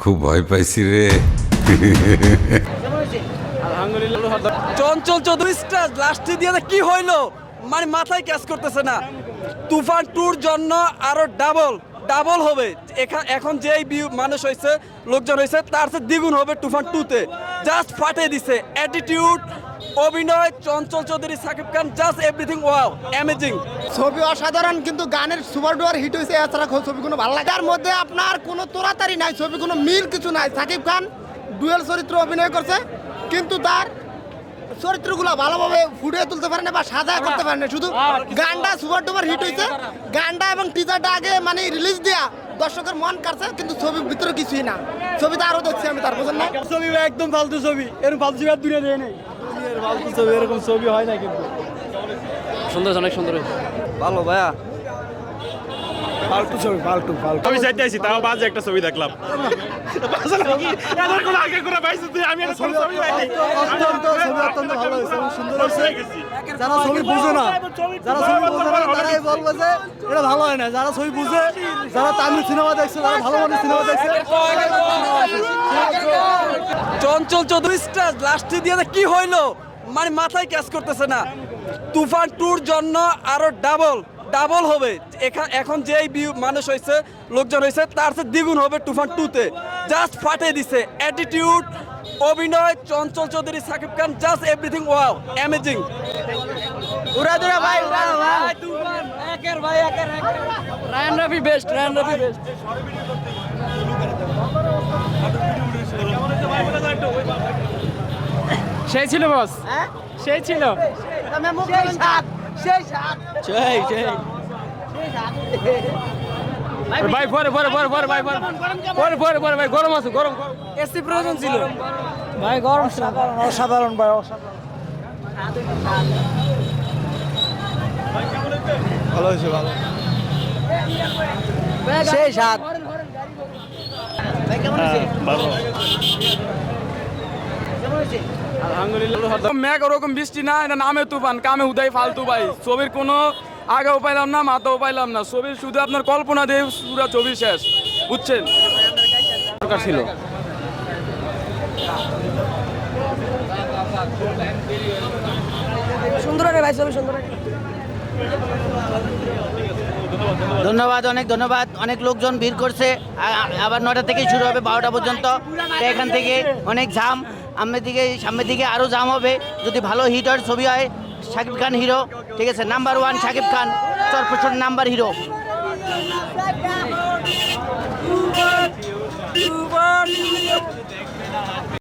খুব ভয় পাইছি রে। চঞ্চল চৌধুরী স্টার লাস্টে দিয়ে কি হইল? মানে মাথায় ক্যাচ করতেছে না। তুফান টুর জন্য আরও ডাবল ডাবল হবে। এখন যেই মানুষ হয়েছে লোকজন হয়েছে তার চেয়ে দ্বিগুণ হবে তুফান টুতে জাস্ট ফাটে দিছে। অ্যাটিটিউড অভিনয়, Chanchal Chowdhury, Shakib Khan just everything wow amazing ছবি অসাধারণ কিন্তু গানের সুপার ডুয়ার হিট হয়েছে এছাড়া ছবি কোনো ভালো লাগে তার মধ্যে আপনার কোনো তোরাতারি নাই ছবি কোনো মিল কিছু নাই। সাকিব খান ডুয়েল চরিত্র অভিনয় করছে কিন্তু তার চরিত্রগুলো ভালোভাবে ফুটিয়ে তুলতে পারে না বা সাজায় করতে পারে না। শুধু গানটা সুপার ডুপার হিট হয়েছে গানটা এবং টিজারটা আগে মানে রিলিজ দেয়া দর্শকের মন কাটছে কিন্তু ছবির ভিতরে কিছুই না। ছবিটা আরও দেখছি আমি তার বোঝেন না? ছবি একদম ফালতু ছবি। এরকম ফালতু ছবি আর দূরে দেয় নেই। ফালতু ছবি এরকম ছবি হয় না কিন্তু। সুন্দর অনেক সুন্দর ভালো ভাইয়া ফালতু ছবি ফালতু ফালতু আমি চাইতে আছি তাও বাজে একটা ছবি দেখলাম যারা ছবি বুঝে না যারা ছবি বুঝে না তারাই বলবে যে এটা ভালো হয় না যারা ছবি বুঝে যারা তামিল সিনেমা দেখছে যারা ভালো মানের সিনেমা দেখছে চঞ্চল চৌধুরী স্টার লাস্টে দিয়ে কি হইল মানে মাথায় ক্যাচ করতেছে না। তুফান টুর জন্য আরও ডাবল ডাবল হবে। এখা- এখন যেই ভিউ মানুষ হয়েছে লোকজন হয়েছে তার চেয়ে দ্বিগুণ হবে তুফান টুতে। জাস্ট ফাটে দিছে। অ্যাটিটিউড অভিনয় Chanchal Chowdhury Shakib Khan just everything wow amazing উড়া দুরা ভাই উড়া ভাই। একের ভাই একের রায়ন রফি বেস্ট রায়ন রফি বেস্ট সেই ছিল বস। সেই ছিল। সেই সাত সেই সেই। ভাই পরে পরে পরে পরে ভাই পরে। পরে পরে ভাই গরম আছে গরম গরম। এসি প্রয়োজন ছিল। ভাই গরম অসাধারণ ভাই অসাধারণ। ভালো হয়েছে ভালো। সেই সাত মেঘ ওরকম বৃষ্টি না এটা নামে তুফান কামে উদয় ফালতু ভাই। ছবির কোনো আগেও পাইলাম না মাথাও পাইলাম না। ছবির শুধু আপনার কল্পনা দিয়ে পুরো ছবি শেষ বুঝছেন? দরকার ছিল। সুন্দর রে ভাই ছবি সুন্দর ধন্যবাদ অনেক ধন্যবাদ। অনেক লোকজন ভিড় করছে। আবার নটা থেকে শুরু হবে বারোটা পর্যন্ত। এখান থেকে অনেক জাম সামনের দিকে সামনের দিকে আরও জাম হবে। যদি ভালো হিট হয়, ছবি হয়, শাকিব খান হিরো ঠিক আছে নাম্বার ওয়ান শাকিব খান চরপচর নাম্বার হিরো